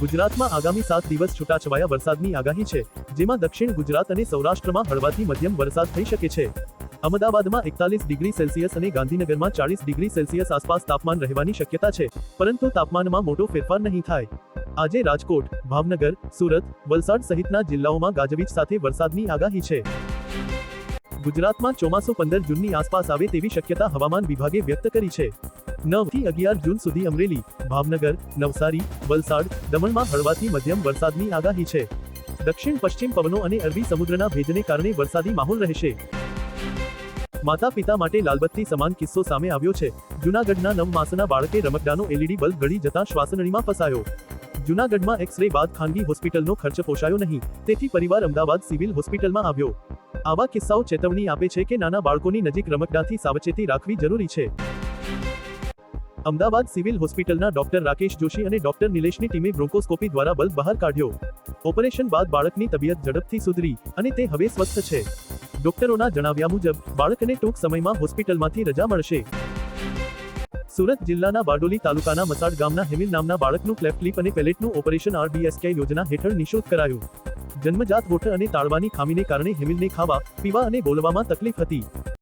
ગુજરાતમાં આગામી સાત દિવસ છૂટાછવાયા વરસાદની આગાહી છે, જેમાં દક્ષિણ ગુજરાત અને સૌરાષ્ટ્રમાં હળવાથી મધ્યમ વરસાદ થઈ શકે છે. અમદાવાદમાં એકતાલીસ ડિગ્રી સેલ્સિયસ અને ગાંધીનગરમાં ચાલીસ ડિગ્રી સેલ્સિયસ આસપાસ તાપમાન રહેવાની શક્યતા છે, પરંતુ તાપમાનમાં મોટો ફેરફાર નહીં થાય. આજે રાજકોટ, ભાવનગર, સુરત, વલસાડ સહિતના જિલ્લાઓમાં ગાજવીજ સાથે વરસાદની આગાહી છે. ગુજરાતમાં ચોમાસું પંદર જૂનની આસપાસ આવે તેવી શક્યતા હવામાન વિભાગે વ્યક્ત કરી છે. નવથી અગિયાર જૂન સુધી અમરેલી, ભાવનગર, નવસારી, વલસાડ, દમણમાં હળવાથી મધ્યમ વરસાદની આગાહી છે. દક્ષિણ પશ્ચિમ પવનો અને અરબી સમુદ્રના ભેજને કારણે વરસાદી માહોલ રહેશે. માતા પિતા માટે લાલબત્તી સમાન કિસ્સો સામે આવ્યો છે. જૂનાગઢના નવ માસના બાળકે રમકડાનો એલઈડી બલ્બ ગળી જતા શ્વાસનળીમાં ફસાયો. જૂનાગઢમાં એક્સ રે બાદ ખાનગી હોસ્પિટલનો ખર્ચ પોષાયો નહીં. તેથી પરિવાર અમદાવાદ સિવિલ હોસ્પિટલમાં આવ્યો. આવા કિસ્સાઓ ચેતવણી આપે છે કે નાના બાળકોની નજીક રમકડાથી સાવચેતી રાખવી જરૂરી છે. અમદાવાદ સિવિલ હોસ્પિટલના ડોક્ટર રાકેશ જોશી અને ડોક્ટર નિલેશની ટીમે બ્રોન્કોસ્કોપી દ્વારા બલ્બ બહાર કાઢ્યો. ઓપરેશન બાદ બાળકની તબિયત ઝડપથી સુધરી અને તે હવે સ્વસ્થ છે. ડોક્ટરોના જણાવ્યા મુજબ, બાળકને ટૂંક સમયમાં હોસ્પિટલમાંથી રજા મળશે. સુરત જિલ્લાના બારડોલી તાલુકાના મસાડ ગામના હેમિલ નામના બાળકનું ક્લેપ ક્લિપ અને પેલેટનું ઓપરેશન આરબીએસકે યોજના હેઠળ નિઃશુલ્ક કરાયું. જન્મજાત હોઠ અને તાળવાની ખામીને કારણે હેમિલને ખાવા, પીવા અને બોલવામાં તકલીફ હતી.